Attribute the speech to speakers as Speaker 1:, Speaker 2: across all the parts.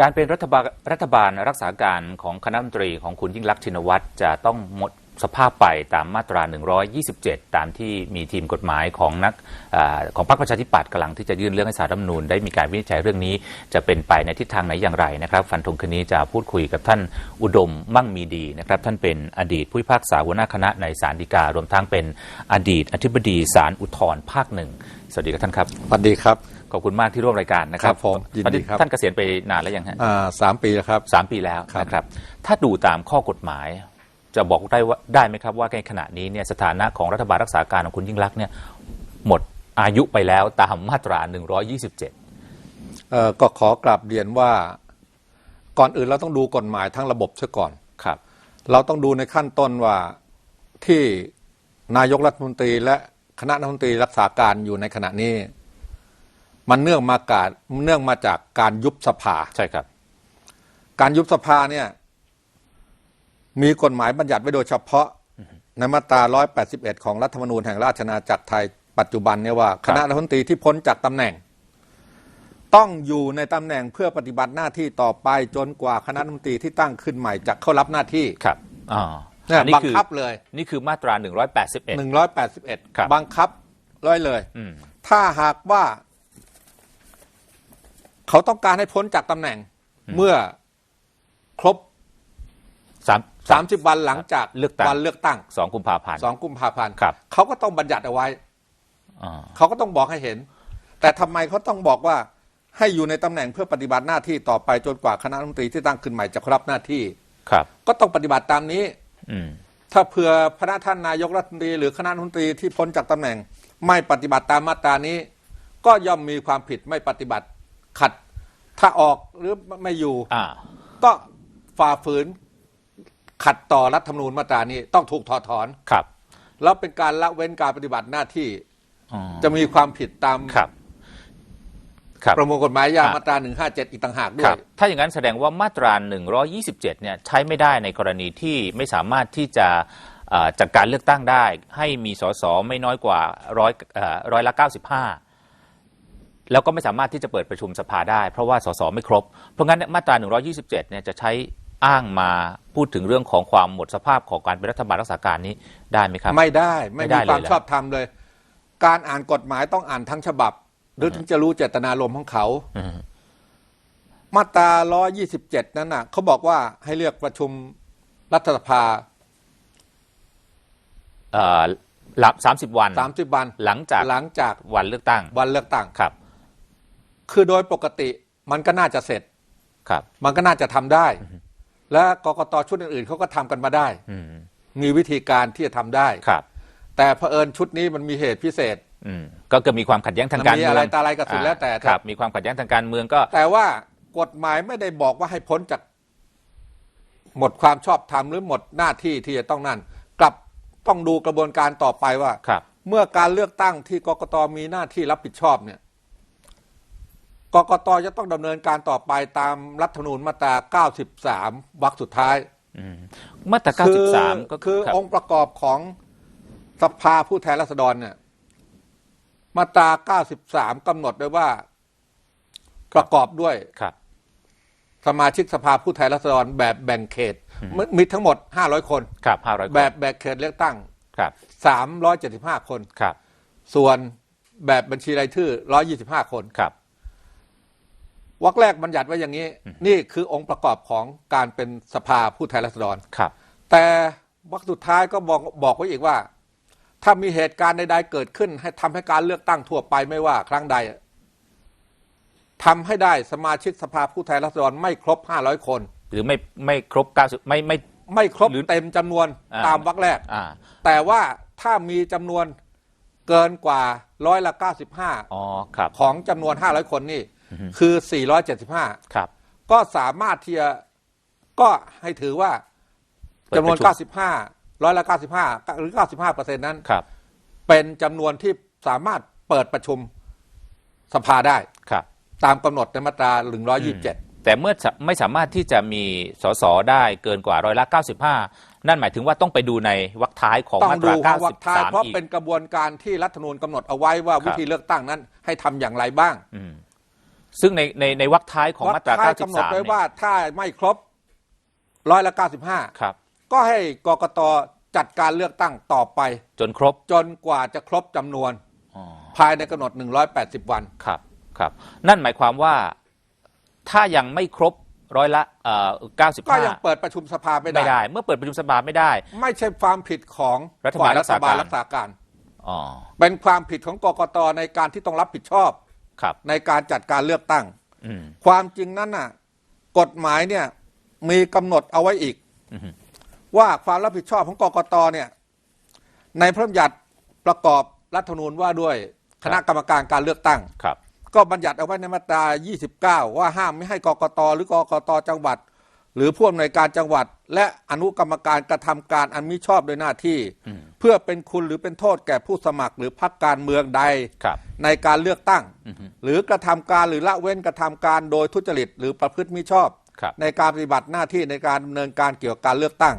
Speaker 1: การเป็นรัฐบาลรัฐบาลรักษาการของคณะมนตรีของคุณยิ่งรักษณ์ชินวัตรจะต้องหมดสภาพไปตามมาตรา 127 ตามที่มีทีมกฎหมายของนักอของพรรคประชาธิปัตย์กำลังที่จะยื่นเรื่องให้สารรัฐมนูญได้มีการวินิจฉัยเรื่องนี้ จะเป็นไปในทิศทางไหนอย่างไรนะครับ ฟันธงคืนนี้จะพูดคุยกับท่านอุดมมั่งมีดีนะครับ ท่านเป็นอดีตผู้พิพากษาหัวหน้าคณะในศาลฎีกา รวมทั้งเป็นอดีตอธิบดีศาลอุทธรภาคหนึ่งสวัสดีครับท่านครับ
Speaker 2: สวัสดีครับ
Speaker 1: ขอบคุณมากที่ร่วมรายการนะครับ
Speaker 2: ครับผมยินดีครับ
Speaker 1: ท่านเกษียณไปนานแล้วยังฮะ
Speaker 2: อ่าสามปีแล้วครับ
Speaker 1: สามปีแล้ว
Speaker 2: ครับ
Speaker 1: นะครับ ถ้าดูตามข้อกฎหมาย จะบอกได้ว่าได้ไหมครับว่าในขณะนี้เนี่ยสถานะของรัฐบาลรักษาการของคุณยิ่งรักษณ์เนี่ยหมดอายุไปแล้วตามมาตรา 127
Speaker 2: เอ่อก็ขอกลับเรียนว่าก่อนอื่นเราต้องดูกฎหมายทั้งระบบซะก่อน
Speaker 1: ครับ
Speaker 2: เราต้องดูในขั้นต้นว่าที่นายกรัฐมนตรีและคณะรัฐมนตรีรักษาการอยู่ในขณะนี้ มันเนื่องมากาเนื่องมาจากการยุบสภา
Speaker 1: ใช่ครับ
Speaker 2: การยุบสภาเนี่ย มีกฎหมายบัญญัติไว้โดยเฉพาะในมาตรา 181 ของรัฐธรรมนูญแห่งราชอาณาจักรไทยปัจจุบันเนี่ยว่า
Speaker 1: ค
Speaker 2: ครับณะรัฐมนตรีที่พ้นจากตำแหน่ง ต้องอยู่ในตำแหน่งเพื่อปฏิบัติหน้าที่ต่อไปจนกว่าคณะรัฐมนตรีที่ตั้งขึ้นใหม่จะเข้ารับหน้าที่
Speaker 1: ครับอ่า
Speaker 2: เนี่ย
Speaker 1: อันนี้
Speaker 2: บัง
Speaker 1: คือ
Speaker 2: คับเลย
Speaker 1: นี่คือมาตรา 181
Speaker 2: 181
Speaker 1: ครับ
Speaker 2: บังคับร้อยเลย
Speaker 1: อืม
Speaker 2: ถ้าหากว่า เขาต้องการให้พ้นจากตำแหน่งเมื่อครบ
Speaker 1: สาม
Speaker 2: 30วันหลังจาก
Speaker 1: เลือกตั้ง
Speaker 2: วันเลือกตั้ง
Speaker 1: สองกุมภาพันธ์
Speaker 2: สองกุมภาพันธ์
Speaker 1: ครับ
Speaker 2: เขาก็ต้องบัญญัติเอาไว้
Speaker 1: อ่า
Speaker 2: เขาก็ต้องบอกให้เห็น แต่ทำไมเขาต้องบอกว่าให้อยู่ในตำแหน่งเพื่อปฏิบัติหน้าที่ต่อไปจนกว่าคณะรัฐมนตรีที่ตั้งขึ้นใหม่จะรับหน้าที่
Speaker 1: ครับ
Speaker 2: ก็ต้องปฏิบัติตามนี้
Speaker 1: อืม
Speaker 2: ถ้าเผื่อพระท่านนายกรัฐมนตรีหรือคณะรัฐมนตรีที่พ้นจากตำแหน่ง ไม่ปฏิบัติตามมาตรานี้ ก็ย่อมมีความผิดไม่ปฏิบัติ ขัดถ้าออกหรือไม่อยู่
Speaker 1: อ่า
Speaker 2: ก็ฝ่าฝืนขัดต่อรัฐธรรมนูญมาตรานี้ต้องถูกถอดถอน
Speaker 1: ครับ
Speaker 2: แล้วเป็นการละเว้นการปฏิบัติหน้าที่
Speaker 1: อ๋อ
Speaker 2: จะมีความผิดตาม
Speaker 1: ครับ ครับ
Speaker 2: ประมวลกฎหมายยา
Speaker 1: อะ
Speaker 2: มาตรา157 อีกต่างหากด้
Speaker 1: ค
Speaker 2: วย
Speaker 1: รับถ้าอย่างนั้นแสดงว่ามาตรา 127 เนี่ยใช้ไม่ได้ในกรณีที่ไม่สามารถที่จะเอ่อจัดการเลือกตั้งได้ ให้มีสสไม่น้อยกว่าร้อยเอ่อร้อยละ 95 แล้วก็ไม่สามารถที่จะเปิดประชุมสภาได้ เพราะว่าสสไม่ครบ เพราะงั้นมาตรา 127 เนี่ยจะใช้อ้างมาพูดถึงเรื่องของความหมดสภาพของการเป็นรัฐบาลรักษาการนี้ได้ไหมครับ
Speaker 2: ไม่ได้ไม่
Speaker 1: ไม่ได้
Speaker 2: มี
Speaker 1: เลย
Speaker 2: ความ
Speaker 1: เหรอ
Speaker 2: ชอบธรรมเลย การอ่านกฎหมายต้องอ่านทั้งฉบับ หรือถึงจะรู้เจตนารมณ์ของเขา
Speaker 1: อืม
Speaker 2: มาตรา 127 นั้นน่ะเขาบอกว่าให้เรียกประชุมรัฐสภา
Speaker 1: เอ่อหลับ30วัน
Speaker 2: 30วัน
Speaker 1: หลังจาก
Speaker 2: หลังจาก
Speaker 1: วันเลือกตั้ง
Speaker 2: วันเลือกตั้ง
Speaker 1: ครับ
Speaker 2: คือโดยปกติมันก็น่าจะเสร็จ
Speaker 1: ครับ
Speaker 2: มันก็น่าจะทำได้ และกกตชุดอื่นๆเขาก็ทำกันมาได้
Speaker 1: อืม
Speaker 2: มีวิธีการที่จะทำได้
Speaker 1: ครับ
Speaker 2: แต่เผอิญชุดนี้มันมีเหตุพิเศษ
Speaker 1: อืมก็เกิดมีความขัดแย้งทางการ
Speaker 2: มันมี
Speaker 1: เมือง
Speaker 2: อะไรตาอะไรก็สุดแล้วแต่
Speaker 1: ครับ มีความขัดแย้งทางการเมืองก็
Speaker 2: แต่ว่ากฎหมายไม่ได้บอกว่าให้พ้นจาก หมดความชอบธรรมหรือหมดหน้าที่ที่จะต้องนั่น กลับต้องดูกระบวนการต่อไปว่า
Speaker 1: ครับ
Speaker 2: เมื่อการเลือกตั้งที่กกตมีหน้าที่รับผิดชอบเนี่ย กกตจะต้องดำเนินการต่อไปตามรัฐธรรมนูญมาตรา 93 วรรคสุดท้าย
Speaker 1: อืมมาตรา
Speaker 2: คือ
Speaker 1: 93 ก็
Speaker 2: คือ
Speaker 1: รับ
Speaker 2: องค์ประกอบของสภาผู้แทนราษฎรเนี่ย มาตรา 93กำหนดไว้ว่าประกอบด้วย
Speaker 1: ครับ
Speaker 2: สมาชิกสภาผู้แทนราษฎรแบบแบ่งเขตมมีทั้งหมด 500 คน
Speaker 1: ครับ500คน
Speaker 2: แบบแบ่งเขตเลือกตั้ง
Speaker 1: ครับ
Speaker 2: 375 คน
Speaker 1: ครับ
Speaker 2: ส่วนแบบบัญชีรายชื่อ 125 คน
Speaker 1: ครับ
Speaker 2: วรรคแรกบัญญัติไว้อย่างนี้ นี่คือองค์ประกอบของการเป็นสภาผู้แทนราษฎร
Speaker 1: ครับ
Speaker 2: แต่วรรคสุดท้ายก็บอกบอกไว้อีกว่า ถ้ามีเหตุการณ์ใดๆเกิดขึ้น ให้ทำให้การเลือกตั้งทั่วไปไม่ว่าครั้งใดทำให้ได้สมาชิกสภาผู้แทนราษฎรไม่ครบ500คน
Speaker 1: หรือไม่ไม่ครบ90ไม่ไม่
Speaker 2: ไม่ครบ
Speaker 1: หรือ
Speaker 2: เต็มจำนวน
Speaker 1: อ่า
Speaker 2: ตามวรรคแรก
Speaker 1: อ่า
Speaker 2: แต่ว่าถ้ามีจำนวนเกินกว่าร้อยละ
Speaker 1: อ๋อครับ
Speaker 2: 95ของจำนวน500คนนี่คือ 475
Speaker 1: ครับ
Speaker 2: ก็สามารถที่จะก็ให้ถือว่า
Speaker 1: เปิด
Speaker 2: จำนวน
Speaker 1: ประชุม
Speaker 2: 95 ร้อยละ 95 หรือ 95เปอร์เซ็นต์นั้น
Speaker 1: ครับ
Speaker 2: เป็นจำนวนที่สามารถเปิดประชุมสภาได้
Speaker 1: ครับ
Speaker 2: ตามกำหนดในมาตรา 127
Speaker 1: แต่เมื่อจะไม่สามารถที่จะมีสสได้เกินกว่าร้อยละ 95 นั่นหมายถึงว่าต้องไปดูในวรรคท้ายของ
Speaker 2: ต้อง
Speaker 1: มาต
Speaker 2: ดู
Speaker 1: รา
Speaker 2: วรรคท้ายเพราะ
Speaker 1: 93อีก
Speaker 2: เป็นกระบวนการที่รัฐธรรมนูญกำหนดเอาไว้ว่า
Speaker 1: ครับ
Speaker 2: วิธีเลือกตั้งนั้นให้ทำอย่างไรบ้าง
Speaker 1: อืม ซึ่งในในในวรรคท้ายของมาตรา
Speaker 2: วรรคท้ายกำหนด
Speaker 1: 93
Speaker 2: ไว้
Speaker 1: เนี่ย
Speaker 2: ว่าถ้าไม่ครบร้อยละเก้าสิบห้า
Speaker 1: ครับ
Speaker 2: ก็ให้กกตจัดการเลือกตั้งต่อไป
Speaker 1: จนครบ
Speaker 2: จนกว่าจะครบจำนวน
Speaker 1: อ๋อ
Speaker 2: ภายในกำหนด 180 วัน
Speaker 1: ครับครับ นั่นหมายความว่าถ้ายังไม่ครบร้อยละเอ่อ
Speaker 2: ก็ยัง
Speaker 1: 95
Speaker 2: เปิดประชุมสภาไม่
Speaker 1: ไม่
Speaker 2: ได้
Speaker 1: ได้ เมื่อเปิดประชุมสภาไม่ได้
Speaker 2: ไม่ใช่ความผิดของ
Speaker 1: รัฐบาล
Speaker 2: ฝ่ยรัฐบาล
Speaker 1: รั
Speaker 2: รั
Speaker 1: ก
Speaker 2: ก
Speaker 1: ษา
Speaker 2: ษา
Speaker 1: การ
Speaker 2: การ
Speaker 1: อ๋อ
Speaker 2: เป็นความผิดของกกตในการที่ต้องรับผิดชอบ
Speaker 1: ครับ
Speaker 2: ในการจัดการเลือกตั้ง
Speaker 1: อืม
Speaker 2: ความจริงนั้นน่ะ กฎหมายเนี่ยมีกำหนดเอาไว้อีก
Speaker 1: อือฮึ
Speaker 2: ว่าความรับผิดชอบของกกตเนี่ย ในพระบัญญัติประกอบรัฐธรรมนูญว่าด้วยคณะกรรมการการเลือกตั้ง
Speaker 1: ครับ
Speaker 2: ก็บัญญัติเอาไว้ในมาตรา 29 ว่าห้ามไม่ให้กกตหรือกกตจังหวัด หรือผู้อำนวยการจังหวัด และอนุกรรมการกระทำการอันมิชอบโดยหน้าที่
Speaker 1: อืม
Speaker 2: เพื่อเป็นคุณหรือเป็นโทษแก่ผู้สมัครหรือพรรคการเมืองใด
Speaker 1: ครับ
Speaker 2: ในการเลือกตั้ง
Speaker 1: อือฮึ
Speaker 2: หรือกระทำการหรือละเว้นกระทำการโดยทุจริต หรือประพฤติมิชอบ
Speaker 1: ครับ
Speaker 2: ในการปฏิบัติหน้าที่ในการดำเนินการเกี่ยวกับการเลือกตั้ง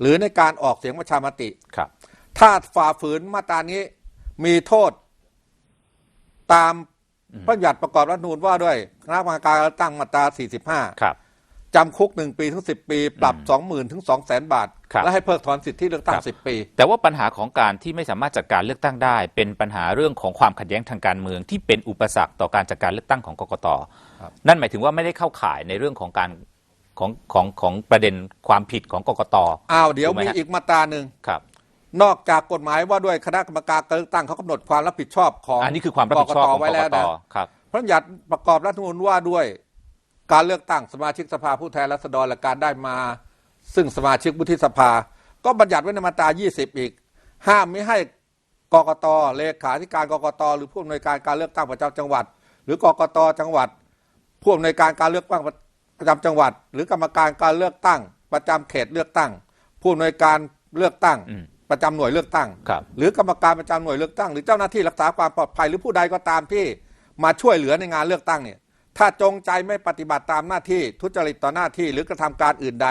Speaker 2: หรือในการออกเสียงประชามติ
Speaker 1: ครับ
Speaker 2: ถ้าฝ่าฝืนมาตรานี้มีโทษ ตามพระบัญญัติประกอบรัฐธรรมนูญว่าด้วยคณะกรรมการการเลือกตั้งมาตรา 45
Speaker 1: ครับ
Speaker 2: จำคุก1ปีถึง10ปี ปรับ20,000ถึง200,000บาท
Speaker 1: ครับ
Speaker 2: และให้เพิกถอนสิทธิเลือกตั้ง
Speaker 1: ครับ
Speaker 2: 10ปี
Speaker 1: แต่ว่าปัญหาของการที่ไม่สามารถจัดการเลือกตั้งได้ เป็นปัญหาเรื่องของความขัดแย้งทางการเมือง ที่เป็นอุปสรรคต่อการจัดการเลือกตั้งของกกต
Speaker 2: ครับ
Speaker 1: นั่นหมายถึงว่าไม่ได้เข้าข่ายในเรื่องของการของของของประเด็นความผิดของกกต
Speaker 2: อ้าวเดี๋ยว
Speaker 1: ถูกไหม
Speaker 2: มี
Speaker 1: ฮะ
Speaker 2: อีกมาตราหนึ่ง
Speaker 1: ครับ
Speaker 2: นอกจากกฎหมายว่าด้วยคณะกรรมการการเลือกตั้งเขากำหนดความรับผิดชอบของ
Speaker 1: อันนี้คือความรับผิดชอบของ
Speaker 2: ไว้
Speaker 1: ก
Speaker 2: แล้
Speaker 1: ก
Speaker 2: ว
Speaker 1: ต
Speaker 2: นะ
Speaker 1: ครับ
Speaker 2: พระบัญญัติประกอบรัฐธรรมนูญว่าด้วย การเลือกตั้งสมาชิกสภาผู้แทนราษฎรและการได้มา ซึ่งสมาชิกวุฒิสภา ก็บัญญัติไว้ในมาตรา 20 อีก ห้ามไม่ให้กกตเลขาธิการกกตหรือผู้อำนวยการการเลือกตั้งประจำจังหวัด หรือกกตจังหวัดผู้อำนวยการการเลือกตั้งประจำจังหวัด หรือกรรมการการเลือกตั้ง ประจำเขตเลือกตั้ง ผู้อำนวยการเลือกตั้ง
Speaker 1: อืม
Speaker 2: ประจำหน่วยเลือกตั้ง
Speaker 1: ครับ
Speaker 2: หรือกรรมการประจำหน่วยเลือกตั้ง หรือเจ้าหน้าที่รักษาความปลอดภัยหรือผู้ใดก็ตามที่มาช่วยเหลือในงานเลือกตั้งเนี่ย ถ้าจงใจไม่ปฏิบัติตามหน้าที่ทุจริตต่อหน้าที่หรือกระทำการอื่นใด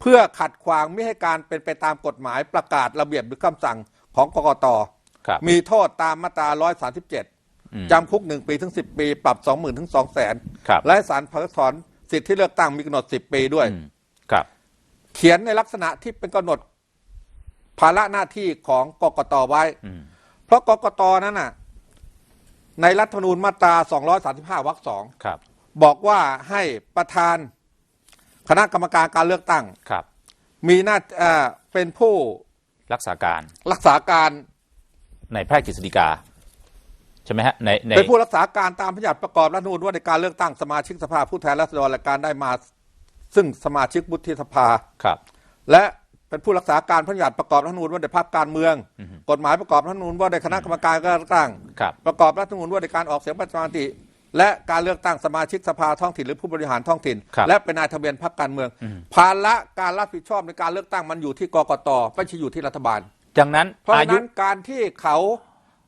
Speaker 2: เพื่อขัดขวางไม่ให้การเป็นไปตามกฎหมายประกาศระเบียบหรือคำสั่งของกกต
Speaker 1: ครับ
Speaker 2: มีโทษตามมาตรา 137 จำคุก 1 ปีถึง 10 ปี ปรับ 20,000ถึง2 0 0 0 0
Speaker 1: ครับ
Speaker 2: และให้ศาลเพิกถอนสิทธิที่เลือกตั้งมีกำหนด 10 ปีด้วย
Speaker 1: อืมครับ
Speaker 2: เขียนในลักษณะที่เป็นกำหนดภาระหน้าที่ของกกตไว้
Speaker 1: อืม
Speaker 2: เพราะกกตนั้นน่ะ ในรัฐธรรมนูญมาตรา 235 วรรคสอง
Speaker 1: ครับ
Speaker 2: บอกว่าให้ประธานคณะกรรมการการเลือกตั้ง
Speaker 1: ครับ
Speaker 2: มีหน้าเอ่อเป็นผู้
Speaker 1: รักษาการ
Speaker 2: รักษาการ
Speaker 1: ในแพทย์กฤษฎีกา ใช่ไหมฮะในใน
Speaker 2: เป็นผู้รักษาการตามพระบัญญัติประกอบรัฐธรรมนูญว่าในการเลือกตั้งสมาชิกสภาผู้แทนราษฎรและการได้มา ซึ่งสมาชิกวุฒิสภา
Speaker 1: ครับ
Speaker 2: และ เป็นผู้รักษาการพระบัญญัติประกอบรัฐธรรมนูญว่าในภาคการเมือง กฎหมายประกอบรัฐธรรมนูญว่าในคณะกรรมการการเลือกตั้ง
Speaker 1: ครับ
Speaker 2: ประกอบรัฐธรรมนูญว่าในการออกเสียงประชามติ และการเลือกตั้งสมาชิกสภาท้องถิ่นหรือผู้บริหารท้องถิ่น
Speaker 1: ครับ
Speaker 2: และเป็นนายทะเบียนพรรคการเมือง ภาระการรับผิดชอบในการเลือกตั้งมันอยู่ที่กกตไม่ใช่อยู่ที่รัฐบาล
Speaker 1: ดังนั้น
Speaker 2: เพราะ
Speaker 1: อา
Speaker 2: ฉะ
Speaker 1: ยุ
Speaker 2: นั้นการที่เขา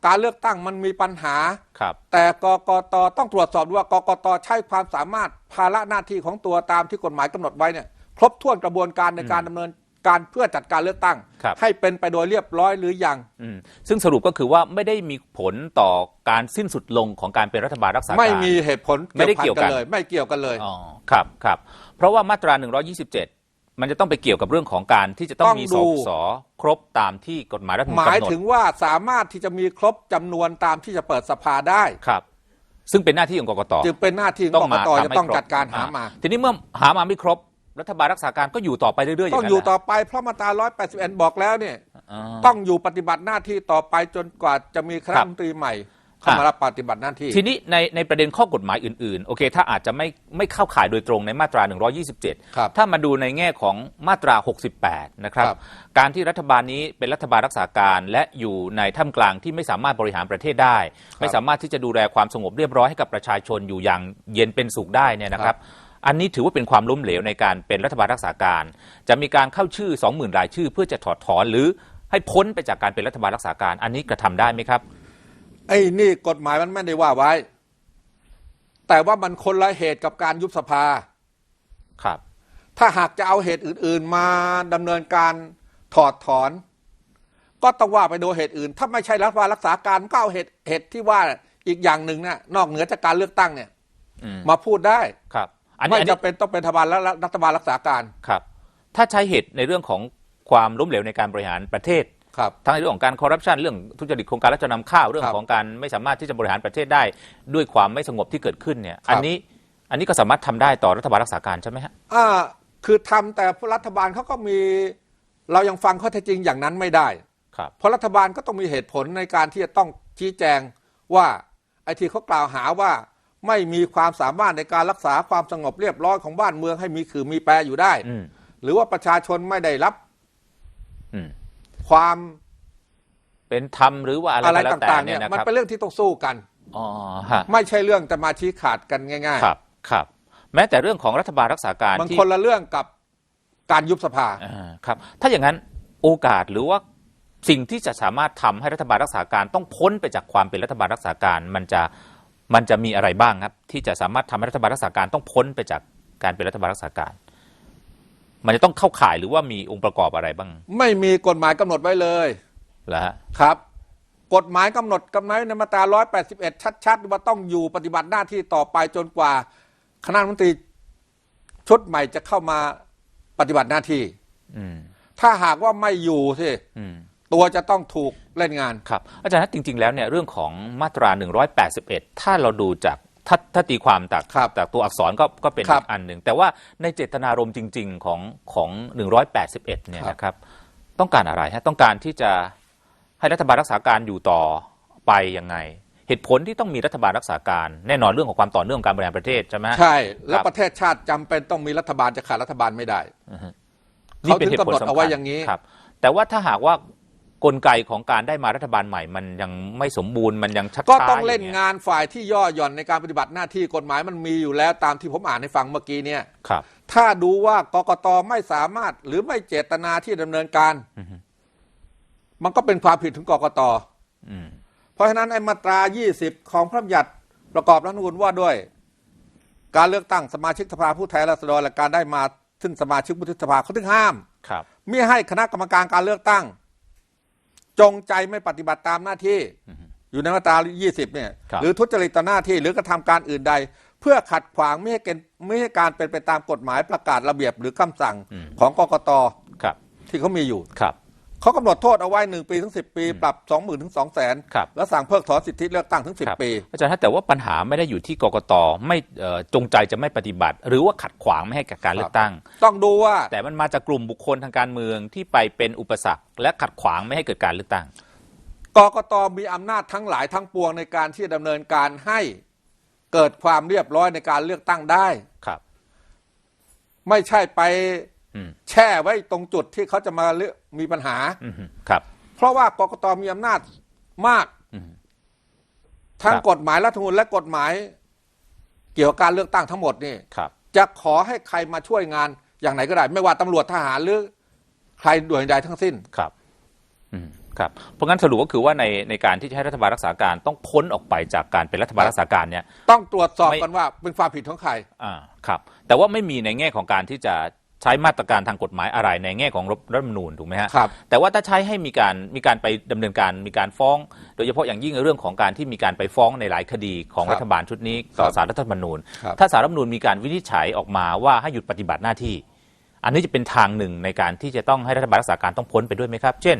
Speaker 2: การเลือกตั้งมันมีปัญหา
Speaker 1: ครับ
Speaker 2: แต่กกตต้องตรวจสอบดูว่ากกตใช้ความสามารถภาระหน้าที่ของตัวตามที่กฎหมายกำหนดไว้เนี่ยครบถ้วนกระบวนการในการดำเนิน การเพื่อจัดการเลือกตั้ง
Speaker 1: ครับ
Speaker 2: ให้เป็นไปโดยเรียบร้อยหรือยัง
Speaker 1: อืมซึ่งสรุปก็คือว่าไม่ได้มีผลต่อการสิ้นสุดลงของการเป็นรัฐบาลรักษาการ
Speaker 2: ไม่มีเหตุผล
Speaker 1: ไม่ได้
Speaker 2: พัน
Speaker 1: เกี่ยวกัน
Speaker 2: เลย ไม่เกี่ยวกันเลย
Speaker 1: อ๋อครับครับเพราะว่ามาตรา 127มันจะต้องไปเกี่ยวกับเรื่องของการที่จะต้อง
Speaker 2: ต้อง
Speaker 1: มี
Speaker 2: ดู
Speaker 1: สสครบตามที่กฎหมายรัฐธรรม
Speaker 2: ห
Speaker 1: นูญ
Speaker 2: มาย
Speaker 1: กำหนด
Speaker 2: ถึงว่าสามารถที่จะมีครบจำนวนตามที่จะเปิดสภาได้
Speaker 1: ครับ ซึ่งเป็นหน้าที่ของกกต
Speaker 2: จึงเป็นหน้าที่ของ
Speaker 1: ต้
Speaker 2: ก
Speaker 1: อง
Speaker 2: ก
Speaker 1: มา
Speaker 2: ต
Speaker 1: ทำ
Speaker 2: จะ
Speaker 1: ให้
Speaker 2: ต้อง
Speaker 1: ครบ
Speaker 2: จัดการหามา
Speaker 1: ทีนี้เมื่อหามาไม่ครบ รัฐบาลรักษาการก็อยู่ต่อไปเรื่อยๆอย่าง
Speaker 2: ต้อง
Speaker 1: นั้น
Speaker 2: อยู่
Speaker 1: นะ
Speaker 2: ต่อไปเพราะมาตรา 181 บอกแล้วเนี่ย
Speaker 1: อ๋อ
Speaker 2: ต้องอยู่ปฏิบัติหน้าที่ต่อไปจนกว่าจะมีคณะ
Speaker 1: ครั
Speaker 2: รับฐมนตรีใหม่เข้ามา
Speaker 1: อะ
Speaker 2: รับปฏิบัติหน้าที่
Speaker 1: ทีนี้ในในประเด็นข้อกฎหมายอื่นๆ โอเค ถ้าอาจจะไม่ไม่เข้าข่ายโดยตรงในมาตรา127
Speaker 2: ครับ
Speaker 1: ถ้ามาดูในแง่ของมาตรา 68 นะครับ
Speaker 2: ครับ
Speaker 1: การที่รัฐบาลนี้เป็นรัฐบาลรักษาการ และอยู่ในท่ามกลางที่ไม่สามารถบริหารประเทศได้ ไม่สามารถที่จะดูแลความสงบเรียบร้อยให้กับประชาชนอยู่อย่างเย็นเป็นสุขได้เนี่ยนะครับ อันนี้ถือว่าเป็นความล้มเหลวในการเป็นรัฐบาลรักษาการ จะมีการเข้าชื่อ 20,000 รายชื่อ เพื่อจะถอดถอนหรือให้พ้นไปจากการเป็นรัฐบาลรักษาการ อันนี้กระทำได้ไหมครับ
Speaker 2: ไอ้นี่กฎหมายมันไม่ได้ว่าไว้ แต่ว่ามันคนละเหตุกับการยุบสภา
Speaker 1: ครับ
Speaker 2: ถ้าหากจะเอาเหตุอื่น ๆ มาดำเนินการถอดถอน ก็ต้องว่าไปโดยเหตุอื่น ถ้าไม่ใช่รัฐบาลรักษาการก็เอาเหตุเหตุที่ว่าอีกอย่างหนึ่งนะนอกเหนือจากการเลือกตั้งเนี่ย
Speaker 1: อืม
Speaker 2: มาพูดได้
Speaker 1: ครับ อันนี้
Speaker 2: ไม่
Speaker 1: อันนี้
Speaker 2: จำเป็นต้องเป็นรัฐบาลและรัฐบาลรักษาการ
Speaker 1: ครับ ถ้าใช้เหตุในเรื่องของความล้มเหลวในการบริหารประเทศ
Speaker 2: ครับ
Speaker 1: ทั้งในเรื่องของการคอร์รัปชันเรื่องทุจริตโครงการรับจำนำข้าวเรื่อง
Speaker 2: ครับ
Speaker 1: ของการไม่สามารถที่จะบริหารประเทศได้ด้วยความไม่สงบที่เกิดขึ้นเนี่ย
Speaker 2: ครับ
Speaker 1: อันนี้อันนี้ก็สามารถทำได้ต่อรัฐบาลรักษาการใช่ไหมฮะ
Speaker 2: อ่าคือทำแต่รัฐบาลเขาก็มีเรายังฟังข้อเท็จจริงอย่างนั้นไม่ได้
Speaker 1: ครับ
Speaker 2: เพราะรัฐบาลก็ต้องมีเหตุผลในการที่จะต้องชี้แจงว่าไอ้ที่เขากล่าวหาว่า ไม่มีความสามารถในการรักษาความสงบเรียบร้อยของบ้านเมืองให้มีคือมีแปรอยู่ได้
Speaker 1: อืม
Speaker 2: หรือว่าประชาชนไม่ได้รับ
Speaker 1: อืม
Speaker 2: ความ
Speaker 1: เป็นธรรมหรือว่าอะไร
Speaker 2: อะไร
Speaker 1: ก็แล้วแต่
Speaker 2: ต่างๆ
Speaker 1: เนี่
Speaker 2: เนี่ยย
Speaker 1: นะ
Speaker 2: มัน
Speaker 1: ครับ
Speaker 2: เป็นเรื่องที่ต้องสู้กัน
Speaker 1: อ๋อฮะ
Speaker 2: ไม่ใช่เรื่องจะมาชี้ขาดกันง่าย
Speaker 1: ครับครับ แม้แต่เรื่องของรัฐบาลรักษาการ
Speaker 2: ๆ มัน
Speaker 1: ที่
Speaker 2: คนละเรื่องกับการยุบสภา
Speaker 1: อ่าครับ ถ้าอย่างนั้นโอกาสหรือว่าสิ่งที่จะสามารถทำให้รัฐบาลรักษาการต้องพ้นไปจากความเป็นรัฐบาลรักษาการ มันจะ มันจะมีอะไรบ้างครับ ที่จะสามารถทำให้รัฐบาลรักษาการต้องพ้นไปจากการเป็นรัฐบาลรักษาการ มันจะต้องเข้าข่ายหรือว่ามีองค์ประกอบอะไรบ้าง
Speaker 2: ไม่มีกฎหมายกำหนดไว้เลย
Speaker 1: เหรอฮะ
Speaker 2: ครับ กฎหมายกำหนดกำหนดในมาตรา 181 ชัด ๆ ว่าต้องอยู่ปฏิบัติหน้าที่ต่อไปจนกว่า คณะรัฐมนตรีชุดใหม่จะเข้ามาปฏิบัติหน้าที่
Speaker 1: อืม
Speaker 2: ถ้าหากว่าไม่อยู่สิ
Speaker 1: อืม
Speaker 2: ตัวจะต้องถูกเล่นงาน
Speaker 1: ครับ อาจารย์ฮะจริง ๆ แล้วเนี่ยเรื่องของมาตรา 181 ถ้าเราดูจากถ้าถ้าตีความจาก
Speaker 2: ครับ
Speaker 1: จากตัวอักษรก็ก็เป็น
Speaker 2: ครับ
Speaker 1: อีกอันหนึ่ง แต่ว่าในเจตนารมณ์จริง ๆ ของของ 181 เนี่ย
Speaker 2: ครับ
Speaker 1: นะครับ ต้องการอะไรฮะต้องการที่จะให้รัฐบาลรักษาการอยู่ต่อไปยังไง เหตุผลที่ต้องมีรัฐบาลรักษาการ แน่นอนเรื่องของความต่อเนื่องของการบริหารประเทศใช่ไหมฮะ
Speaker 2: ใช่ แล้ว
Speaker 1: ครับ
Speaker 2: ประเทศชาติจำเป็นต้องมีรัฐบาลจะขาดรัฐบาลไม่ได้
Speaker 1: นี่เป็น
Speaker 2: เขาถึง
Speaker 1: เหตุผล
Speaker 2: กำหนด
Speaker 1: สำ
Speaker 2: เอาไว้
Speaker 1: คัญ
Speaker 2: อย่างนี้
Speaker 1: ครับแต่ว่าถ้าหากว่า กลไกของการได้มารัฐบาลใหม่ มันยังไม่สมบูรณ์มันยังชัก
Speaker 2: ก็
Speaker 1: ช้า
Speaker 2: ต้องเล่น
Speaker 1: ย่ย
Speaker 2: งานฝ่ายที่ย่อหย่อนในการปฏิบัติหน้าที่กฎหมายมันมีอยู่แล้วตามที่ผมอ่านให้ฟังเมื่อกี้เนี่ย
Speaker 1: ครับ
Speaker 2: ถ้าดูว่ากกตไม่สามารถหรือไม่เจตนาที่ดำเนินการ
Speaker 1: อือฮึ
Speaker 2: มันก็เป็นความผิดถึงกกต
Speaker 1: อืม
Speaker 2: เพราะฉะนั้นไอ้มาตรา 20 ของพระบัญญัติประกอบรัฐธรรมนูญว่าด้วย การเลือกตั้งสมาชิกสภาผู้แทนราษฎรและการได้มาซึ่งสมาชิกวุฒิสภาเขาถึงห้าม
Speaker 1: ครับ
Speaker 2: มิให้คณะกรรมการการเลือกตั้ง จงใจไม่ปฏิบัติตามหน้าที่ อยู่ในมาตรา 20 เนี่ย
Speaker 1: ครับ
Speaker 2: หรือทุจริตต่อหน้าที่หรือกระทำการอื่นใด เพื่อขัดขวางไม่ให้เกณฑ์ไม่ให้การเป็นไปตามกฎหมายประกาศระเบียบหรือคำสั่งของกกต
Speaker 1: ครับ
Speaker 2: ที่เขามีอยู่
Speaker 1: ครับ
Speaker 2: เขากำหนดโทษเอาไว้หนึ่งปีถึงสิปี ปรับสองหมื่นถึงสองแสน
Speaker 1: ครับ
Speaker 2: แล้วสั่งเพิกถอนสิทธิเลือกตั้งถึงสิบ
Speaker 1: ครับ
Speaker 2: ปี
Speaker 1: อาจารย์ฮะแต่ว่าปัญหาไม่ได้อยู่ที่กกตไม่เอ่อจงใจจะไม่ปฏิบัติ หรือว่าขัดขวางไม่ให้กับการเลือกตั้ง
Speaker 2: ต้องดูว่า
Speaker 1: แต่มันมาจากกลุ่มบุคคลทางการเมืองที่ไปเป็นอุปสรรค และขัดขวางไม่ให้เกิดการเลือกตั้ง
Speaker 2: กกตมีอำนาจทั้งหลายทั้งปวงในการที่จะดำเนินการให้เกิดความเรียบร้อยในการเลือกตั้งได้
Speaker 1: ครับ
Speaker 2: ไม่ใช่ไป
Speaker 1: อืม
Speaker 2: แช่ไว้ตรงจุดที่เขาจะมาเลือกมีปัญหา
Speaker 1: อืมครับ
Speaker 2: เพราะว่ากกตมีอำนาจมาก
Speaker 1: อืม
Speaker 2: ทั้ง
Speaker 1: ครับ
Speaker 2: กฎหมายรัฐธรรมนูญและกฎหมาย เกี่ยวกับการเลือกตั้งทั้งหมดนี่
Speaker 1: ครับ
Speaker 2: จะขอให้ใครมาช่วยงานอย่างไหนก็ได้ ไม่ว่าตำรวจทหารหรือใครด่วยใดทั้งสิ้น
Speaker 1: ครับอืมครับเพราะงั้นสรุปก็คือว่าในในการที่จะให้รัฐบาลรักษาการต้องพ้นออกไปจากการเป็นรัฐบาลรักษาการเนี่ย
Speaker 2: ต้องตรวจสอบ
Speaker 1: ไม่
Speaker 2: กันว่าเป็นความผิดของใคร
Speaker 1: อ่าครับ แต่ว่าไม่มีในแง่ของการที่จะ ใช้มาตรการทางกฎหมายอะไรในแง่ของรัฐธรรมนูญถูกไหมฮะ
Speaker 2: ครับ
Speaker 1: แต่ว่าถ้าใช้ให้มีการมีการไปดำเนินการมีการฟ้อง โดยเฉพาะอย่างยิ่งเรื่องของการที่มีการไปฟ้องในหลายคดีของ
Speaker 2: ครับ
Speaker 1: รัฐบาลชุดนี้ต่อ
Speaker 2: ครับ
Speaker 1: สารรัฐธรรมนูญ
Speaker 2: ครับ
Speaker 1: ถ้าสารรัฐธรรมนูญมีการวินิจฉัยออกมาว่าให้หยุดปฏิบัติหน้าที่ อันนี้จะเป็นทางหนึ่งในการที่จะต้องให้รัฐบาลรักษาการต้องพ้นไปด้วยไหมครับ เช่น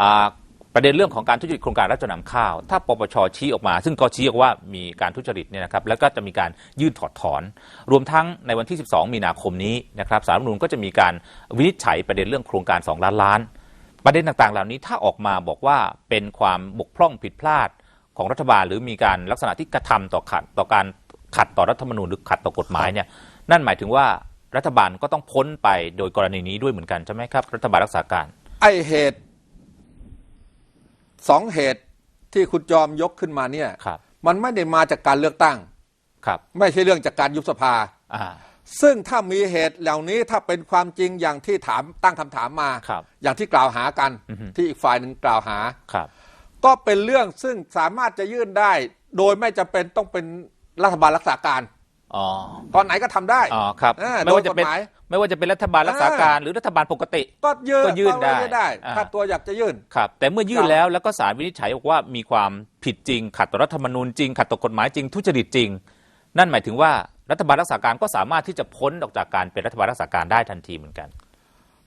Speaker 1: อ่า ประเด็นเรื่องของการทุจริตโครงการรับจำนำข้าว ถ้าปปชชี้ออกมา ซึ่งก็ชี้ออกว่ามีการทุจริตเนี่ยนะครับแล้วก็จะมีการยื่นถอดถอน รวมทั้งในวันที่ 12 มีนาคมนี้นะครับสารรัฐมนูญก็จะมีการวินิจฉัยประเด็นเรื่องโครงการ 2 ล้านล้าน ประเด็นต่างๆ เหล่านี้ถ้าออกมาบอกว่าเป็นความบกพร่องผิดพลาดของรัฐบาล หรือมีการลักษณะที่กระทำต่อขัดต่อการขัดต่อรัฐธรรมนูญหรือขัดต่อกฎหมายเนี่ยนั่นหมายถึงว่ารัฐบาลก็ต้องพ้นไปโดยกรณีนี้ด้วยเหมือนกันใช่ไหมครับรัฐบาลรักษาการ
Speaker 2: ไอเหตุ สองเหตุที่คุณจอมยกขึ้นมาเนี่ย
Speaker 1: ครับ
Speaker 2: มันไม่ได้มาจากการเลือกตั้ง
Speaker 1: ครับ
Speaker 2: ไม่ใช่เรื่องจากการยุบสภา
Speaker 1: อ่า
Speaker 2: ซึ่งถ้ามีเหตุเหล่านี้ถ้าเป็นความจริงอย่างที่ถามตั้งคำถามมา
Speaker 1: ครับ
Speaker 2: อย่างที่กล่าวหากัน
Speaker 1: อือฮึ
Speaker 2: ที่อีกฝ่ายหนึ่งกล่าวหา
Speaker 1: ครับ
Speaker 2: ก็เป็นเรื่องซึ่งสามารถจะยื่นได้ โดยไม่จำเป็นต้องเป็นรัฐบาลรักษาการ
Speaker 1: อ๋อ
Speaker 2: ตอนไหนก็ทำได้
Speaker 1: อ๋อครับ
Speaker 2: เออ
Speaker 1: ไม่ว่าจะเป็น
Speaker 2: โดยกฎหมาย
Speaker 1: ไม่ว่าจะเป็นรัฐบาลรักษาการหรือรัฐบาลปกติ
Speaker 2: ก็ยื่น
Speaker 1: ก็ยื่นได้
Speaker 2: ก็ได้
Speaker 1: อ่า
Speaker 2: ถ้าตัวอยากจะยื่น
Speaker 1: ครับ แต่เมื่อยื่นแล้วแล้วก็ศาลวินิจฉัยบอกว่ามีความผิดจริง ขัดต่อรัฐธรรมนูญจริง ขัดต่อกฎหมายจริงทุจริตจริง นั่นหมายถึงว่ารัฐบาลรักษาการก็สามารถที่จะพ้นออกจากการเป็นรัฐบาลรักษาการได้ทันทีเหมือนกัน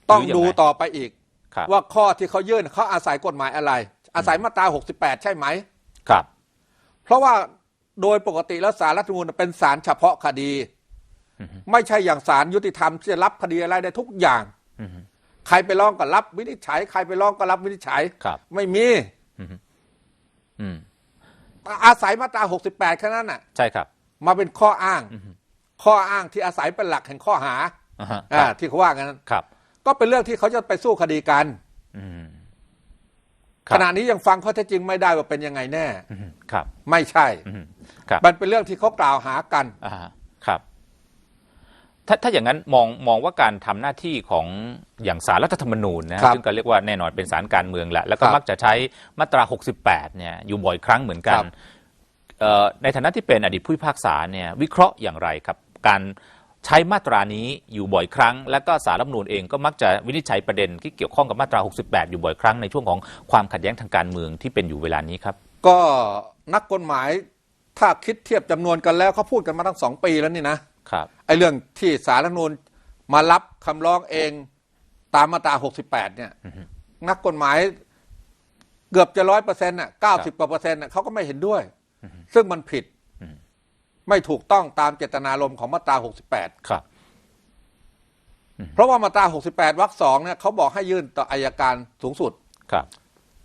Speaker 2: ต้อง
Speaker 1: หรือยังไง
Speaker 2: ดูต่อไปอีก
Speaker 1: ครับ
Speaker 2: ว่าข้อที่เขายื่นเขาอาศัยกฎหมายอะไร อาศัยมาตรา 68 ใช่ไหม
Speaker 1: ครับ
Speaker 2: เพราะว่า โดยปกติแล้วสารรัฐธรรมนูญเป็นศาลเฉพาะคดี ไม่ใช่อย่างศาลยุติธรรมที่จะรับคดีอะไรได้ทุกอย่าง
Speaker 1: อืม
Speaker 2: ใครไปร้องก็รับวินิจฉัย ใครไปร้องก็รับวินิจฉัย
Speaker 1: ครับ
Speaker 2: ไม่มี
Speaker 1: อืม
Speaker 2: อาศัยมาตรา 68แค่นั้นน่ะ
Speaker 1: ใช่ครับ
Speaker 2: มาเป็นข้ออ้าง ข้ออ้างที่อาศัยเป็นหลักแห่งข้อหา
Speaker 1: อ่าฮะค
Speaker 2: อ่า
Speaker 1: รับ
Speaker 2: ที่เขาว่ากันนั้น
Speaker 1: ครับ
Speaker 2: ก็เป็นเรื่องที่เขาจะไปสู้คดีกัน
Speaker 1: อืมครั
Speaker 2: ข
Speaker 1: บ
Speaker 2: ณะนี้ยังฟังข้อเท็จจริงไม่ได้ว่าเป็นยังไงแน่
Speaker 1: อืมครับ
Speaker 2: ไม่ใช่
Speaker 1: อืมครับ
Speaker 2: มันเป็นเรื่องที่เขากล่าวหากัน
Speaker 1: อ่าครับ ถ้าถ้าอย่างนั้นมองมองว่าการทำหน้าที่ของอย่างสารรัฐธรรมนูญนะฮะ
Speaker 2: ครับ
Speaker 1: ซึ่งก็เรียกว่าแน่นอนเป็นสารการเมืองแหละ แล้วก็
Speaker 2: ครับ
Speaker 1: มักจะใช้มาตรา 68 เนี่ย อยู่บ่อยครั้งเหมือนกั
Speaker 2: คนรับ
Speaker 1: เอ่อในฐานะที่เป็นอดีตผู้พิพากษาเนี่ย วิเคราะห์อย่างไรครับ การ ใช้มาตรานี้อยู่บ่อยครั้ง แล้วก็สารรัฐธรรมนูญเองก็มักจะวินิจฉัยประเด็นที่เกี่ยวข้องกับมาตรา 68 อยู่บ่อยครั้งในช่วงของความขัดแย้งทางการเมืองที่เป็นอยู่เวลานี้ครับ
Speaker 2: ก็นักกฎหมายถ้าคิดเทียบจำนวนกันแล้วเขาพูดกันมาตั้งสองปีแล้วนี่นะครับไอ้เรื่องที่สารรัฐธรรมนูญมารับคำร้องเองตามมาตรา 68 เนี่ยนักกฎหมายเกือบจะร้อยเปอร์เซ็นต์น่ะเก้าสิบกว่าเปอร์เซ็นต์น่ะเขาก็ไม่เห็นด้วย ซึ่งมันผิด ไม่ถูกต้องตามเจตนารมณ์ของมาตรา 68
Speaker 1: ครับ
Speaker 2: เพราะว่ามาตรา 68วรรคสองเนี่ยเขาบอกให้ยื่นต่ออายการสูงสุด
Speaker 1: ครับ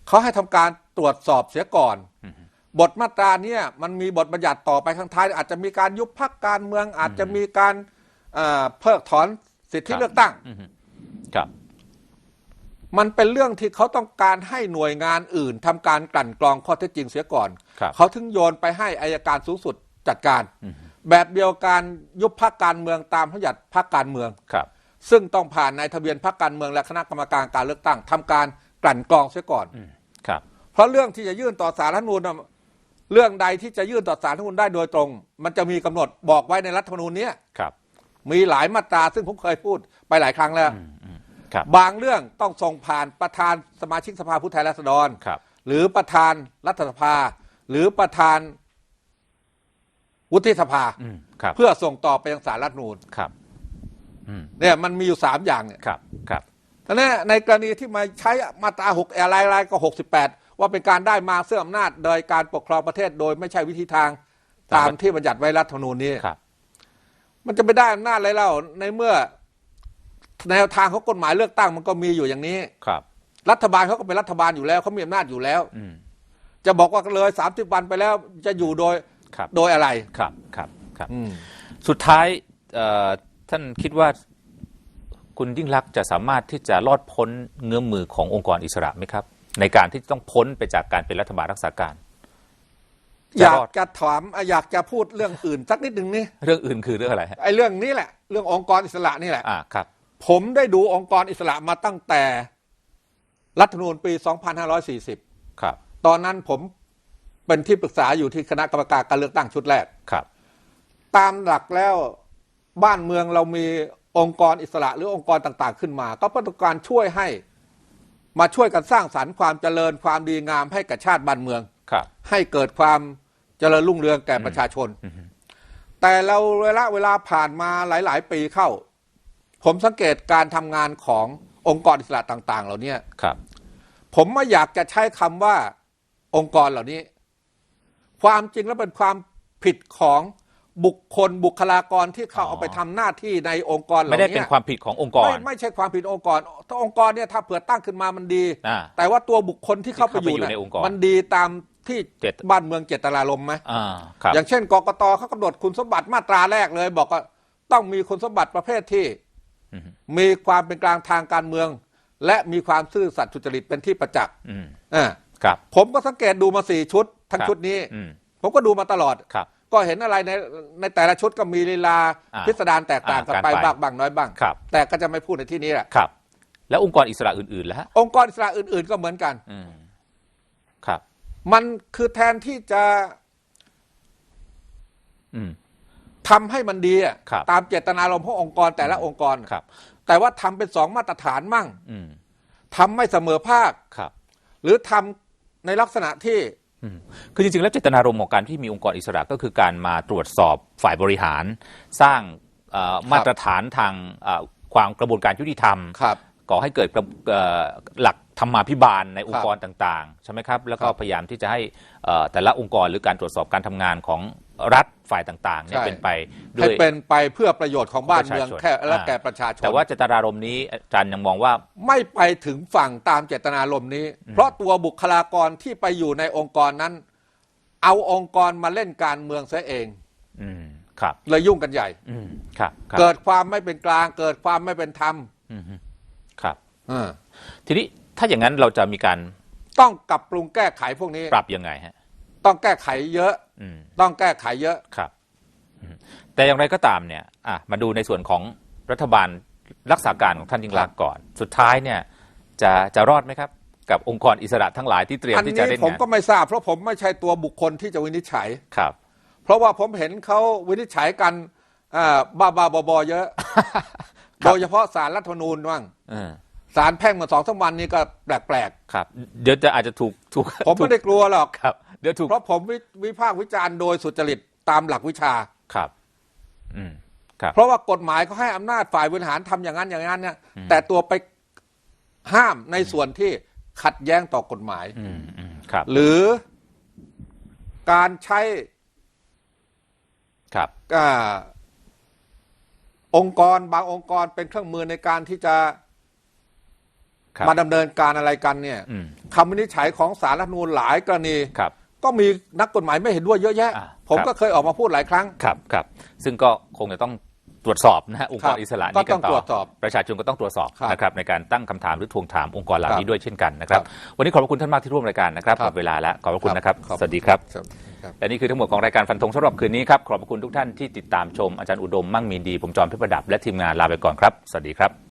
Speaker 2: เขาให้ทำการตรวจสอบเสียก่อน บทมาตราเนี่ยมันมีบทบัญญัติต่อไปข้างท้าย อาจจะมีการยุบพักการเมือง อาจจะมีการเอ่อเพิกถอนสิทธิ
Speaker 1: ครับ
Speaker 2: เลือกตั้ง
Speaker 1: ครับ
Speaker 2: มันเป็นเรื่องที่เขาต้องการให้หน่วยงานอื่นทำการกลั่นกรองข้อเท็จจริงเสียก่อน
Speaker 1: ครับ
Speaker 2: เขาถึงโยนไปให้อายการสูงสุด จัดการ แบบเดียวกันยุบพักการเมืองตามพระยัติพักการเมือง
Speaker 1: ครับ
Speaker 2: ซึ่งต้องผ่านในทะเบียนพักการเมืองและคณะกรรมการการเลือกตั้งทำการกลั่นกรองเสียก่อน
Speaker 1: ครับ
Speaker 2: เพราะเรื่องที่จะยื่นต่อสารรัฐธรรมนูญน่ะเรื่องใดที่จะยื่นต่อสารรัฐธรรมนูญได้โดยตรง มันจะมีกำหนดบอกไว้ในรัฐธรรมนูญเนี้ย
Speaker 1: ครับ
Speaker 2: มีหลายมาตราซึ่งผมเคยพูดไปหลายครั้งแล้ว
Speaker 1: ครับ
Speaker 2: บางเรื่องต้องส่งผ่านประธานสมาชิกสภาผู้แทนราษฎร
Speaker 1: ครับ
Speaker 2: หรือประธานรัฐสภา หรือประธาน วุฒิสภา
Speaker 1: อืมครับ
Speaker 2: เพื่อส่งต่อไปยังสารรัฐธรรมนูญ
Speaker 1: ครับอืม
Speaker 2: เนี่ยมันมีอยู่สามอย่างเนี่ย
Speaker 1: ครับครับ
Speaker 2: ทีนี้ในกรณีที่มาใช้มาตราหกอะไรอะไรก็หกสิบแปดว่าเป็นการได้มาซึ่งอำนาจโดยการปกครองประเทศโดยไม่ใช่วิธีทาง
Speaker 1: ตาม
Speaker 2: ตามที่บัญญัติไว้รัฐธรรมนูญนี้
Speaker 1: ครับ
Speaker 2: มันจะไปได้อำนาจอะไรเล่าในเมื่อแนวทางของกฎหมายเลือกตั้งมันก็มีอยู่อย่างนี้
Speaker 1: ครับ
Speaker 2: รัฐบาลเขาก็เป็นรัฐบาลอยู่แล้วเขามีอำนาจอยู่แล้ว
Speaker 1: อืม
Speaker 2: จะบอกว่าเลยสามสิบวันไปแล้วจะอยู่โดย
Speaker 1: ครับ
Speaker 2: โดยอะไร
Speaker 1: ครับครับครับ
Speaker 2: อืม
Speaker 1: สุดท้ายเอ่อท่านคิดว่าคุณยิ่งรักษณ์จะสามารถที่จะรอดพ้นเงื้อมมือขององค์กรอิสระไหมครับ ในการที่ต้องพ้นไปจากการเป็นรัฐบาลรักษาการ
Speaker 2: อ
Speaker 1: จะ
Speaker 2: ยาก
Speaker 1: รอด
Speaker 2: จะถามอยากจะพูดเรื่องอื่นสักนิดหนึ่งนี่
Speaker 1: เรื่องอื่นคือเรื่องอะไรฮะ
Speaker 2: ไอ้เรื่องนี้แหละ เรื่ององค์กรอิสระนี่แหละ
Speaker 1: อ่าครับ
Speaker 2: ผมได้ดูองค์กรอิสระมาตั้งแต่ รัฐธรรมนูญปี 2540
Speaker 1: ครับ
Speaker 2: ตอนนั้นผม เป็นที่ปรึกษาอยู่ที่คณะกรรมการการเลือกตั้งชุดแรก
Speaker 1: ครับ
Speaker 2: ตามหลักแล้วบ้านเมืองเรามีองค์กรอิสระหรือองค์กรต่างๆ ขึ้นมา ก็เพื่อต้องการช่วยให้มาช่วยกันสร้างสรรค์ความเจริญความดีงามให้กับชาติบ้านเมือง
Speaker 1: ครับ
Speaker 2: ให้เกิดความเจริญรุ่งเรืองแก่ประชาชน แต่เราเวลาเวลาผ่านมาหลาย ๆ ปีเข้า ผมสังเกตการทำงานขององค์กรอิสระต่าง ๆ เหล่านี้
Speaker 1: ครับ
Speaker 2: ผมไม่อยากจะใช้คำว่าองค์กรเหล่านี้ ความจริงแล้วเป็นความผิดของบุคคลบุคลากรที่เขา
Speaker 1: อ๋อ
Speaker 2: เอาไปทำหน้าที่ในองค์กรเหล่า
Speaker 1: ไม่
Speaker 2: นี้
Speaker 1: ได้เป็นความผิดขององค์กร
Speaker 2: ไม่ไม่ใช่ความผิดองค์กร ถ้าองค์กรเนี่ยถ้าเผื่อตั้งขึ้นมามันดี
Speaker 1: อ่า
Speaker 2: แต่ว่าตัวบุคคลที่เข้าไป
Speaker 1: ที่
Speaker 2: อยู่
Speaker 1: เข้าไปอยู่
Speaker 2: เย
Speaker 1: ในองค์กร
Speaker 2: มันดีตามที่
Speaker 1: เจต
Speaker 2: บ้านเมืองเจตนารมณ์ไหม
Speaker 1: อ่าครับ
Speaker 2: อย่างเช่นกกตเขากำหนดคุณสมบัติมาตราแรกเลย บอกว่าต้องมีคุณสมบัติประเภทที่
Speaker 1: อืม
Speaker 2: มีความเป็นกลางทางการเมือง และมีความซื่อสัตย์สุจริตเป็นที่ประจักษ์
Speaker 1: อืม
Speaker 2: อ่า
Speaker 1: ครับ
Speaker 2: ผมก็สังเกตดูมาสี่ชุด ทั้ง
Speaker 1: ครับ
Speaker 2: ชุดนี้
Speaker 1: อืม
Speaker 2: ผมก็ดูมาตลอด
Speaker 1: ครับ
Speaker 2: ก็เห็นอะไรในในแต่ละชุดก็มีลีลา
Speaker 1: อ่า
Speaker 2: พิสดารแตกต่างกัน
Speaker 1: อ่า
Speaker 2: ไป
Speaker 1: การไป
Speaker 2: บ้างบ้างน้อยบ้าง
Speaker 1: ครับ
Speaker 2: แต่ก็จะไม่พูดในที่นี้แหละ
Speaker 1: ครับแล้วองค์กรอิสระอื่นๆแล้วฮะ
Speaker 2: องค์กรอิสระอื่นๆก็เหมือนกัน
Speaker 1: อืมครับ
Speaker 2: มันคือแทนที่จะ
Speaker 1: อืม
Speaker 2: ทำให้มันดีอะ
Speaker 1: ครับ
Speaker 2: ตามเจตนารมณ์ขององค์กรแต่ละองค์กร
Speaker 1: ครับ
Speaker 2: แต่ว่าทำเป็นสองมาตรฐานมั่ง
Speaker 1: อืม
Speaker 2: ทำไม่เสมอภาค
Speaker 1: ครับ
Speaker 2: หรือทำในลักษณะที่
Speaker 1: อืม คือจริงๆ แล้วเจตนารมณ์ของการที่มีองค์กรอิสระก็คือการมาตรวจสอบฝ่ายบริหาร สร้างเอ่อมาตรฐานทางเอ่อความกระบวนการยุติธรรม
Speaker 2: ครับ
Speaker 1: ก่อให้เกิดกระเอ่อหลักธรรมาภิบาลในองค์กร
Speaker 2: ครับ
Speaker 1: ต่างๆใช่ไหมครับแล้วก็
Speaker 2: ครับ
Speaker 1: พยายามที่จะให้เอ่อแต่ละองค์กรหรือการตรวจสอบการทำงานของรัฐฝ่ายต่างๆเนี่ย
Speaker 2: ใช่
Speaker 1: เป็นไปด้
Speaker 2: ให้
Speaker 1: วย
Speaker 2: เป็นไปเพื่อประโยชน์ของบ้านเมือง
Speaker 1: ประชาชน
Speaker 2: แค่และ
Speaker 1: อ่า
Speaker 2: แก่ประชาชน
Speaker 1: แต่ว่าเจตนารมณ์นี้อาจารย์ยังมองว่า
Speaker 2: ไม่ไปถึงฝั่งตามเจตนารมณ์นี้ เพราะตัวบุคลากรที่ไปอยู่ในองค์กรนั้น เอาองค์กรมาเล่นการเมืองซะเอง
Speaker 1: อืมครับ
Speaker 2: เลยยุ่งกันใหญ่
Speaker 1: อืมครับครับ
Speaker 2: เกิดความไม่เป็นกลางเกิดความไม่เป็นธรรม
Speaker 1: อืมครับ
Speaker 2: อ่า
Speaker 1: ทีนี้ถ้าอย่างนั้นเราจะมีการ
Speaker 2: ต้องกลับปรุงแก้ไขพวกนี้
Speaker 1: ปรับยังไงฮะ
Speaker 2: ต้องแก้ไขเยอะ
Speaker 1: อืม
Speaker 2: ต้องแก้ไขเยอะ
Speaker 1: ครับอืมแต่อย่างไรก็ตามเนี่ยอะมาดูในส่วนของรัฐบาลรักษาการของท่านยิ่งรักษณ์ก่อน สุดท้ายเนี่ย จะจะรอดไหมครับ กับองค์กรอิสระทั้งหลายที่เตรียม
Speaker 2: อัน
Speaker 1: ที่จะ
Speaker 2: นี้
Speaker 1: เล่น
Speaker 2: ผม
Speaker 1: งาน
Speaker 2: ก็ไม่ทราบเพราะผมไม่ใช่ตัวบุคคลที่จะวินิจฉัย
Speaker 1: ครับ
Speaker 2: เพราะว่าผมเห็นเขาวินิจฉัยกันอ่าบ้าบ้าๆบอๆเยอะ โดยเฉพาะสารรัฐธรรมนูญบ้าง
Speaker 1: เออ
Speaker 2: สารแพ่งมาสองสามวันนี้ก็แปลก
Speaker 1: ครับ เดี๋ยวจะอาจจะถูกถูก
Speaker 2: ๆผมไม่ได้กลัวหรอก
Speaker 1: ครับ เดี๋ยวถูก
Speaker 2: เพราะผมวิวิพากษ์วิจารณ์โดยสุจริตตามหลักวิชา
Speaker 1: ครับ อืม ครับ
Speaker 2: เพราะว่ากฎหมายเขาให้อำนาจฝ่ายบริหารทำอย่างนั้นอย่างนั้นเนี่ยแต่ตัวไปห้ามในส่วนที่ขัดแย้งต่อกฎหมาย
Speaker 1: อืมอืมครับ
Speaker 2: หรือการใช้
Speaker 1: ครับ
Speaker 2: อ่าองค์กรบางองค์กรเป็นเครื่องมือในการที่จะ
Speaker 1: ครับ
Speaker 2: มาดำเนินการอะไรกันเนี่ย
Speaker 1: อืม
Speaker 2: คำวินิจฉัยของสารรัฐธรรมนูญหลายกรณี
Speaker 1: ครับ
Speaker 2: ก็มีนักกฎหมายไม่เห็นด้วยเยอะแยะ
Speaker 1: อ่า
Speaker 2: ผม
Speaker 1: ครับ
Speaker 2: ก็เคยออกมาพูดหลายครั้ง
Speaker 1: ครับครับ ซึ่งก็คงจะต้องตรวจสอบนะฮะองค์ก
Speaker 2: ครั
Speaker 1: ร
Speaker 2: บ
Speaker 1: อิสระ
Speaker 2: ก็
Speaker 1: นี้กั
Speaker 2: ต้อนง
Speaker 1: ต่
Speaker 2: ตร
Speaker 1: อ
Speaker 2: วจสอบ
Speaker 1: ประชาชนก็ต้องตรวจสอบ
Speaker 2: ครับ
Speaker 1: นะครับในการตั้งคำถามหรือทวงถามองค์กรเหล่านี้
Speaker 2: ครับ
Speaker 1: ด้วยเช่นกันนะครับ
Speaker 2: ครับ
Speaker 1: วันนี้ขอบพระคุณท่านมากที่ร่วมรายการนะครับ
Speaker 2: ครั
Speaker 1: ห
Speaker 2: บ
Speaker 1: มดเวลาแล้วขอบพระคุณ
Speaker 2: ครับ
Speaker 1: นะครับ
Speaker 2: ครับ
Speaker 1: สวัสดีครับ
Speaker 2: ครับครับ
Speaker 1: และนี่คือทั้งหมดของรายการฟันธงสำหรับคืนนี้ครับขอบพระคุณทุกท่านที่ติดตามชมอาจารย์อุดมมั่งมีดีผมจอมเพชรประดับและทีมงานลาไปก่อนครับสวัสดีครับ